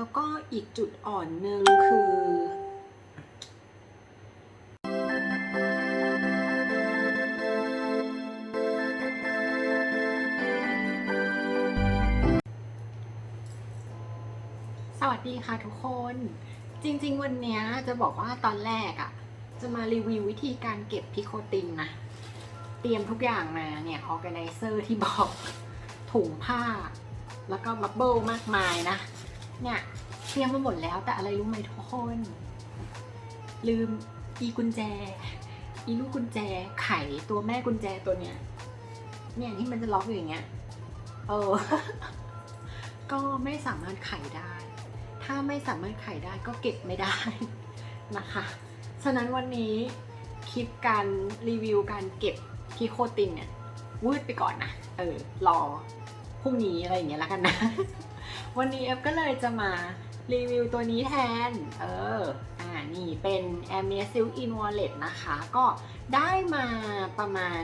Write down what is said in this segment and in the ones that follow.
แล้วก็อีกจุดอ่อนหนึ่งคือ สวัสดีค่ะทุกคน จริงๆ วันนี้จะบอกว่าตอนแรกอะ่ะ จะมารีวิววิธีการเก็บพิโคตินนะ เตรียมทุกอย่างมาเนี่ยออแกไนเซอร์ที่บอกถุงผ้า แล้วก็บับเบิลมากมายนะ เนี่ยเตรียมมาหมดแล้วแต่อะไรรู้ไหมทุกคนลืมอีกุญแจ อีลูกกุญแจไขตัวแม่กุญแจตัวเนี้ยเนี่ยที่มันจะล็อกอยู่อย่างเงี้ยเออ ก็ไม่สามารถไขได้ ถ้าไม่สามารถไขได้ก็เก็บไม่ได้นะคะ ฉะนั้นวันนี้คลิปการรีวิวการเก็บพีโคตินเนี่ยวืดไปก่อนนะ เออ รอพรุ่งนี้อะไรอย่างเงี้ยแล้วกันนะ วันนี้เอฟก็เลยจะมารีวิวตัวนี้แทน เออ อ่า นี่เป็น a m i a s i l In Wallet นะคะ ก็ได้มาประมาณ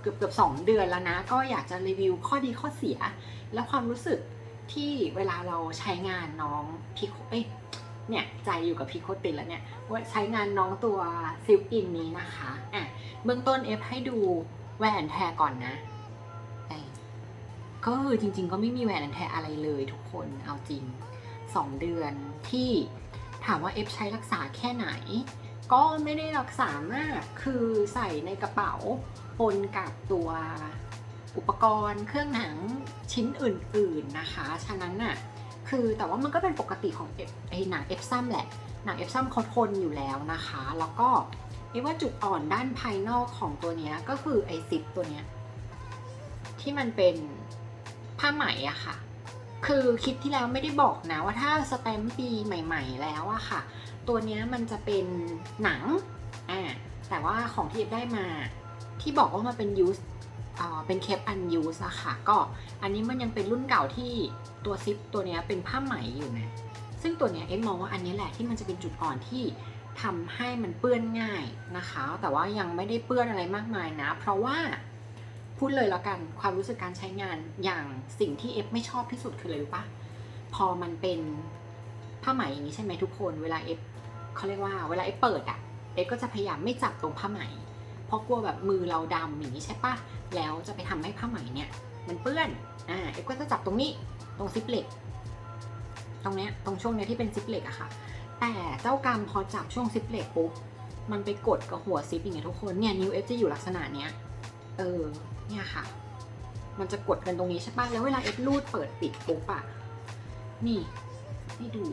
เกือบเกือบสองเดือนแล้วนะ ก็อยากจะรีวิวข้อดีข้อเสีย และความรู้สึกที่เวลาเราใช้งานน้องพิโคเอ้ยเนี่ย ใจอยู่กับพิโคติแล้วเนี่ยว่าใช้งานน้องตัวซิลอินนี้นะคะ อะ เบื้องต้นเอฟให้ดูแหวนแทก่อนนะ ก็คือจริง ๆ ก็ไม่มีแหวนแทอะไรเลยทุกคนเอาจริง 2 เดือนที่ถามว่าเอฟใช้รักษาแค่ไหน ก็ไม่ได้รักษามากคือใส่ในกระเป๋าปนกับตัวอุปกรณ์เครื่องหนังชิ้นอื่น ๆนะคะ ฉะนั้นน่ะคือแต่ว่ามันก็เป็นปกติของเอฟไอหนังเอฟซัมแหละหนังเอฟซัมเขาทนอยู่แล้วนะคะ แล้วก็เอฟว่าจุดอ่อนด้านภายนอกของตัวนี้ก็คือไอซิปตัวเนี้ยที่มันเป็น ผ้าไหมอะค่ะ คือคลิปที่แล้วไม่ได้บอกนะว่าถ้าสแตมป์ปีใหม่ ๆ แล้วอะค่ะ ตัวเนี้ยมันจะเป็นหนังอ่าแต่ว่าของที่เอฟได้มาที่บอกว่ามันเป็นยูสอ่าเป็นเคปอันยูสอะค่ะ ก็อันนี้มันยังเป็นรุ่นเก่าที่ตัวซิปตัวเนี้ยเป็นผ้าไหมอยู่นะ ซึ่งตัวเนี้ยเอ็มมองว่าอันนี้แหละที่มันจะเป็นจุดอ่อนที่ทำให้มันเปื้อนง่ายนะคะ แต่ว่ายังไม่ได้เปื้อนอะไรมากมายนะ เพราะว่า พูดเลยแล้วกันความรู้สึกการใช้งานอย่างสิ่งที่เอฟไม่ชอบที่สุดคืออะไรรู้ปะพอมันเป็นผ้าไหมอย่างนี้ใช่ไหมทุกคนเวลาเอฟเขาเรียกว่าเวลาเอฟเปิดอะเอฟก็จะพยายามไม่จับตรงผ้าไหม เพราะกลัวแบบมือเราดำอย่างนี้ใช่ปะแล้วจะไปทำให้ผ้าไหมเนี่ย มันเปื้อนอ่าเอ็กก็จะจับตรงนี้ตรงซิปเหล็กตรงเนี้ยตรงช่วงเนี้ยที่เป็นซิปเหล็กอะค่ะ แต่เจ้ากรรมพอจับช่วงซิปเหล็กปุ๊บมันไปกดกับหัวซิปอย่างเงี้ยทุกคนเนี่ยนิ้วเอฟจะอยู่ลักษณะเนี้ยเออ เนี่ยค่ะ มันจะกดกันตรงนี้ใช่ปะแล้วเวลาเอฟรูดเปิดปิดปุ๊บอะนี่ ให้ดู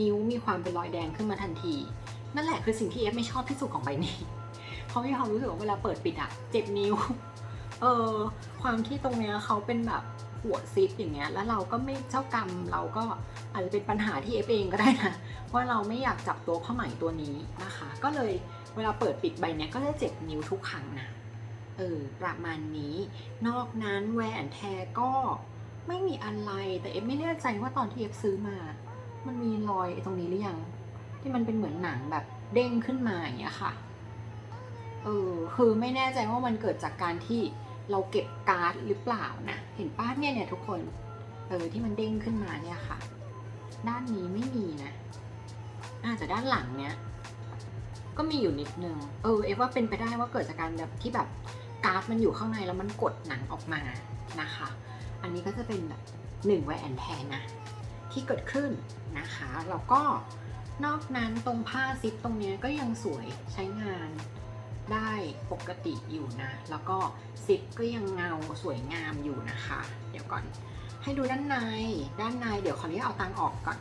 นิ้วมีความเป็นรอยแดงขึ้นมาทันที นั่นแหละคือสิ่งที่เอฟไม่ชอบที่สุดของใบนี้ เพราะมีความรู้สึกว่าเวลาเปิดปิดอะเจ็บนิ้ว เออ ความที่ตรงเนี้ยเขาเป็นแบบหัวซิปอย่างเงี้ย แล้วเราก็ไม่เจ้ากรรมเราก็อาจจะเป็นปัญหาที่เอฟเองก็ได้นะว่าเราไม่อยากจับตัวผ้าไหมตัวนี้นะคะ ก็เลยเวลาเปิดปิดใบเนี้ยก็จะเจ็บนิ้วทุกครั้งนะ เออประมาณนี้ นอกนั้นแหวนแทก็ไม่มีอะไรแต่เอฟไม่แน่ใจว่าตอนที่เอฟซื้อมา มันมีรอยตรงนี้หรือยัง ที่มันเป็นเหมือนหนังแบบเด้งขึ้นมาอย่างเงี้ยค่ะเออคือไม่แน่ใจว่ามันเกิดจากการที่เราเก็บการ์ดหรือเปล่านะเห็นป้าเนี่ยเนี่ยทุกคนเออที่มันเด้งขึ้นมาเนี่ยค่ะ ด้านนี้ไม่มีนะอาแต่ด้านหลังเนี้ยก็มีอยู่นิดนึง เออ เอฟว่าเป็นไปได้ว่าเกิดจากการแบบที่แบบ การ์ดมันอยู่ข้างในแล้วมันกดหนังออกมานะคะ อันนี้ก็จะเป็นแบบหนึ่งแหวนแทนนะที่เกิดขึ้นนะคะแล้วก็นอกนั้นตรงผ้าซิปตรงนี้ก็ยังสวยใช้งานได้ปกติอยู่นะ แล้วก็ซิปก็ยังเงาสวยงามอยู่นะคะ เดี๋ยวก่อนให้ดูด้านในด้านในเดี๋ยวขออนุญาตเอาตังออกก่อน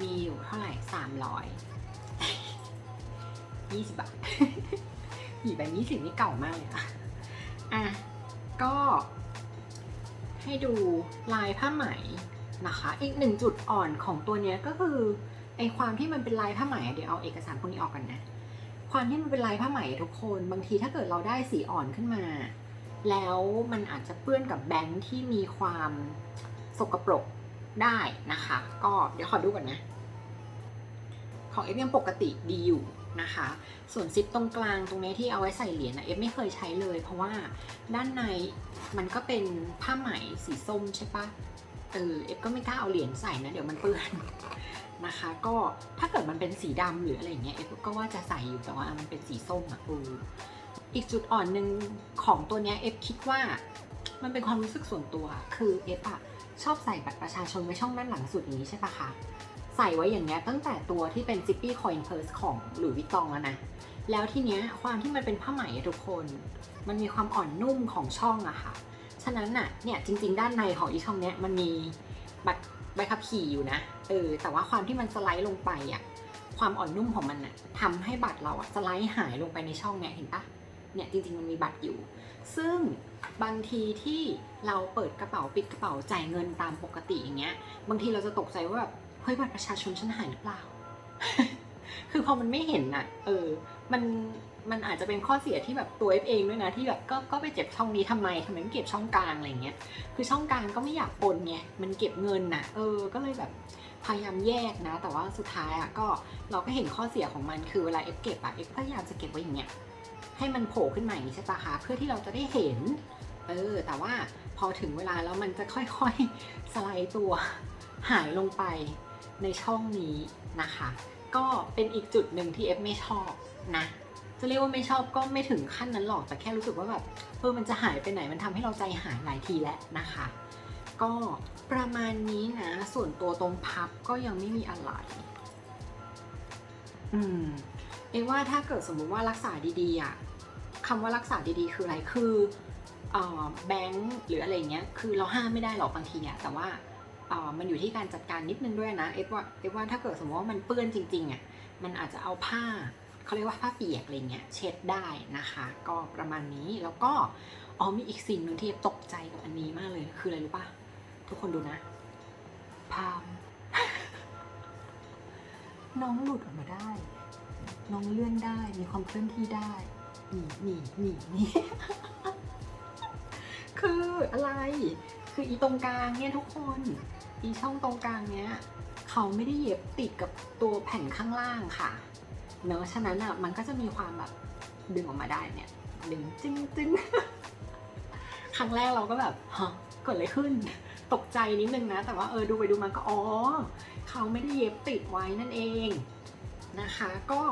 มีอยู่เท่าไหร่สามร้อยยี่สิบบาทหยีใบยี่สิบนี่เก่ามากเลยอะ อะก็ให้ดูลายผ้าไหมนะคะ อีกหนึ่งจุดอ่อนของตัวเนี้ยก็คือไอความที่มันเป็นลายผ้าไหมเดี๋ยวเอาเอกสารพวกนี้ออกกันนะ ความที่มันเป็นลายผ้าไหมทุกคนบางทีถ้าเกิดเราได้สีอ่อนขึ้นมา แล้วมันอาจจะเปื้อนกับแบงค์ที่มีความสกปรกได้นะคะ ก็เดี๋ยวขอดูก่อนนะ ของเอฟยังปกติดีอยู่ นะคะ ส่วนซิปตรงกลางตรงนี้ที่เอาไว้ใส่เหรียญนะเอฟไม่เคยใช้เลย เพราะว่าด้านในมันก็เป็นผ้าไหมสีส้มใช่ปะเออเอฟก็ไม่กล้าเอาเหรียญใส่นะเดี๋ยวมันเปื้อนนะคะ ก็ถ้าเกิดมันเป็นสีดำหรืออะไรเงี้ยเอฟก็ว่าจะใส่อยู่แต่ว่ามันเป็นสีส้มอะเอออีกจุดอ่อนหนึ่งของตัวเนี้ยเอฟคิดว่ามันเป็นความรู้สึกส่วนตัว คือเอฟอะชอบใส่บัตรประชาชนไว้ช่องด้านหลังสุดนี้ใช่ปะคะ ใส่ไว้อย่างเงี้ยตั้งแต่ตัวที่เป็น Zippy Coin Purse ของหลุยส์วิตตองแล้วนะ แล้วทีเนี้ยความที่มันเป็นผ้าไหมทุกคน มันมีความอ่อนนุ่มของช่องอะค่ะ ฉะนั้นน่ะเนี่ยจริง ๆ ด้านในของอีช่องเนี้ยมันมีบัตรใบขับขี่อยู่นะเออแต่ว่าความที่มันสไลด์ลงไปอะความอ่อนนุ่มของมันน่ะทำให้บัตรเราอะสไลด์หายลงไปในช่องเนี้ยเห็นปะเนี่ยจริงๆมันมีบัตรอยู่ ซึ่งบางทีที่เราเปิดกระเป๋าปิดกระเป๋าจ่ายเงินตามปกติอย่างเงี้ย บางทีเราจะตกใจว่าแบบ เฮ้ยบัตรประชาชนฉันหายหรือเปล่า คือพอมันไม่เห็นน่ะเออ มันมันอาจจะเป็นข้อเสียที่แบบตัวเอฟเองด้วยนะที่แบบก็ก็ไปเจ็บช่องนี้ทำไมทำไมไม่เก็บช่องกลางอะไรเงี้ยคือช่องกลางก็ไม่อยากปนไงมันเก็บเงินน่ะเออ ก็เลยแบบพยายามแยกนะ แต่ว่าสุดท้ายอะก็เราก็เห็นข้อเสียของมันคือเวลาเอฟเก็บอะเอฟพยายามจะเก็บไว้อย่างเงี้ยให้มันโผล่ขึ้นมาอย่างนี้ใช่ปะคะเพื่อที่เราจะได้เห็น เออ แต่ว่าพอถึงเวลาแล้วมันจะค่อยๆสไลด์ตัวหายลงไป ในช่องนี้นะคะ ก็เป็นอีกจุดหนึ่งที่เอฟไม่ชอบนะจะเรียกว่าไม่ชอบก็ไม่ถึงขั้นนั้นหรอกแต่แค่รู้สึกว่าแบบเออมันจะหายไปไหนมันทำให้เราใจหายหลายทีแล้วนะคะ ก็ประมาณนี้นะ ส่วนตัวตรงพับก็ยังไม่มีอะไร อืมเอว่าถ้าเกิดสมมุติว่ารักษาดีๆอะคำว่ารักษาดีๆ คืออะไรคืออ่อแบงค์หรืออะไรเงี้ย คือเราห้ามไม่ได้หรอกบางทีอะแต่ว่า มันอยู่ที่การจัดการนิดนึงด้วยนะเอฟว่าเอฟว่าถ้าเกิดสมมติว่ามันเปื้อนจริงๆอะมันอาจจะเอาผ้าเขาเรียกว่าผ้าเปียกอะไรเงี้ยเช็ดได้นะคะ ก็ประมาณนี้แล้วก็อ๋อมีอีกสิ่งหนึ่งที่ตกใจกับอันนี้มากเลยคืออะไรรู้ป่ะทุกคนดูนะพามน้องหลุดออกมาได้ น้องเลื่อนได้มีความเคลื่อนที่ได้นี่นี่นี่นี่คืออะไร คืออีตรงกลางเนี่ยทุกคน อีช่องตรงกลางเนี้ยเขาไม่ได้เย็บติดกับตัวแผ่นข้างล่างค่ะ เนอะฉะนั้นอะมันก็จะมีความแบบดึงออกมาได้เนี่ย ดึงจึ้งจึงครั้งแรกเราก็แบบฮะเกิดอะไรขึ้น ตกใจนิดนึงนะ แต่ว่าเออดูไปดูมาก็อ๋อเขาไม่ได้เย็บติดไว้นั่นเองนะคะ ก็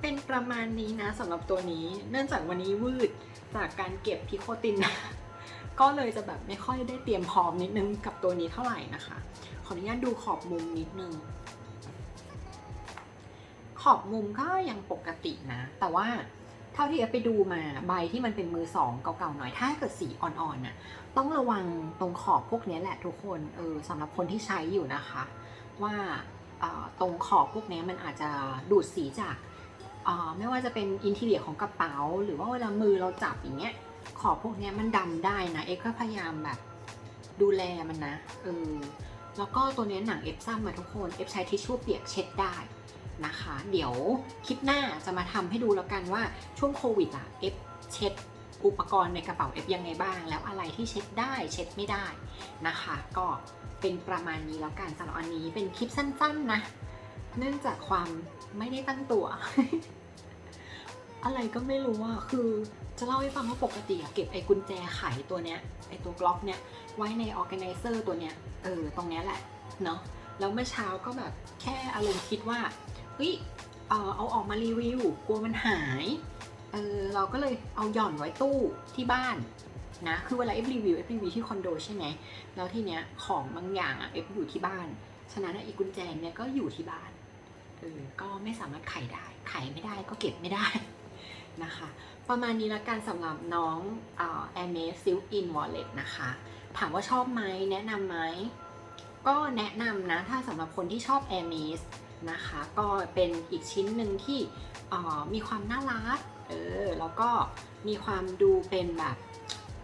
เป็นประมาณนี้นะสำหรับตัวนี้ เนื่องจากวันนี้วืดจากการเก็บพิโคตินนะ ก็เลยจะแบบไม่ค่อยได้เตรียมพร้อมนิดนึงกับตัวนี้เท่าไหร่นะคะ ขออนุญาตดูขอบมุมนิดนึง ขอบมุมก็ยังปกตินะ แต่ว่าเท่าที่เอไปดูมาใบที่มันเป็นมือสองเก่าๆหน่อย ถ้าเกิดสีอ่อนๆน่ะต้องระวังตรงขอบพวกนี้แหละทุกคนเออสำหรับคนที่ใช้อยู่นะคะ ว่าตรงขอบพวกนี้มันอาจจะดูดสีจากไม่ว่าจะเป็นอินทีเรียของกระเป๋า หรือว่าเวลามือเราจับอย่างเงี้ย ขอบพวกนี้มันดำได้นะ เอ็กก็พยายามแบบ ดูแลมันนะเออแล้วก็ตัวนี้หนังเอฟซ้ำมาทุกคน เอฟใช้ทิชชู่เปียกเช็ดได้นะคะ เดี๋ยวคลิปหน้าจะมาทำให้ดูแล้วกันว่าช่วงโควิดอะเอฟเช็ดอุปกรณ์ในกระเป๋าเอฟยังไงบ้าง แล้วอะไรที่เช็ดได้เช็ดไม่ได้นะคะ ก็เป็นประมาณนี้แล้วกันสำหรับอันนี้เป็นคลิปสั้นๆนะ เนื่องจากความไม่ได้ตั้งตัว อะไรก็ไม่รู้อะคือจะเล่าให้ฟังว่าปกติอะเก็บไอ้กุญแจไขตัวเนี้ยไอ้ตัวกล็อกเนี้ยไว้ในออแกไนเซอร์ตัวเนี้ยเออตรงเนี้ยแหละเนาะแล้วเมื่อเช้าก็แบบแค่อารมณ์คิดว่าเฮ้ยเออเอาออกมารีวิวกลัวมันหายเออเราก็เลยเอาหย่อนไว้ตู้ที่บ้านนะคือเวลาเอฟรีวิวเอฟรีวิวที่คอนโดใช่ไหมแล้วทีเนี้ยของบางอย่างอะเอฟอยู่ที่บ้านฉะนั้นอะอีกุญแจเนี่ยก็อยู่ที่บ้านเออก็ไม่สามารถไขได้ไขไม่ได้ก็เก็บไม่ได้ นะคะ ประมาณนี้ละกันสำหรับน้องเอ่อ Hermes Silk In Wallet นะคะ ถามว่าชอบไหมแนะนำไหมก็แนะนำนะ ถ้าสำหรับคนที่ชอบ Hermes นะคะ ก็เป็นอีกชิ้นหนึ่งที่มีความน่ารักเออแล้วก็มีความดูเป็นแบบ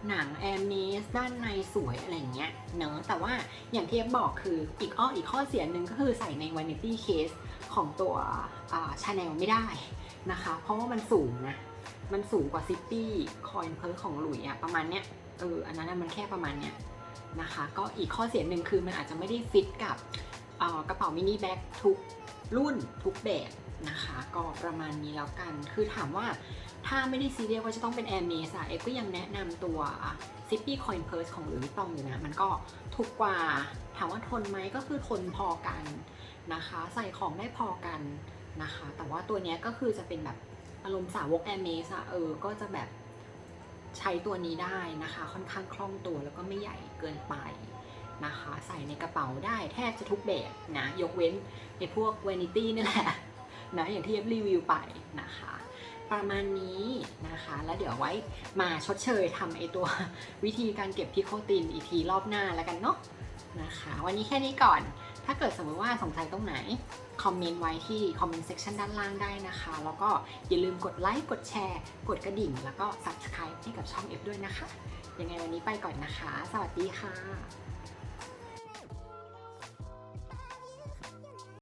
หนัง Hermes ด้านในสวยอะไรเงี้ยเนอะแต่ว่าอย่างที่บอกคืออีกอ้ออีกข้อเสียหนึ่งก็คือใส่ใน vanity case ของตัวชาแนลไม่ได้ นะคะ เพราะว่ามันสูงนะมันสูงกว่าซิตี้คอยเพิร์ของหลุยอะประมาณเนี้ยเอออันนั้นมันแค่ประมาณเนี้ยนะคะ ก็อีกข้อเสียหนึ่งคือมันอาจจะไม่ได้ฟิตกับกระเป๋ามินิแบ็คทุกรุ่นทุกแบบนะคะ ก็ประมาณนี้แล้วกัน คือถามว่าถ้าไม่ได้ซีเรียสว่าจะต้องเป็นแอร์เมสอะเอฟก็ยังแนะนำตัวซิปปี้คอยน์เพิร์สของหลุยส์วิตตองอยู่นะ มันก็ถูกกว่า ถามว่าทนไหมก็คือทนพอกันนะคะ ใส่ของได้พอกัน นะคะ แต่ว่าตัวนี้ก็คือจะเป็นแบบอารมณ์สาวกแอร์เมสอะเออ ก็จะแบบใช้ตัวนี้ได้นะคะ ค่อนข้างคล่องตัวแล้วก็ไม่ใหญ่เกินไปนะคะ ใส่ในกระเป๋าได้แทบจะทุกแบบนะ ยกเว้นไอ้พวกเวนิตี้นี่แหละนะอย่างที่เอฟรีวิวไปนะคะ ประมาณนี้นะคะ แล้วเดี๋ยวไว้มาชดเชยทำไอตัววิธีการเก็บพิโคตินอีกทีรอบหน้าแล้วกันเนาะนะคะ วันนี้แค่นี้ก่อน ถ้าเกิดสมมติว่าสงสัยตรงไหน คอมเมนต์ไว้ที่คอมเมนต์เซ็กชันด้านล่างได้นะคะ แล้วก็อย่าลืมกดไลค์กดแชร์ กดกระดิ่ง แล้วก็ Subscribe ให้กับช่อง F ด้วยนะคะ ยังไงวันนี้ไปก่อนนะคะ สวัสดีค่ะ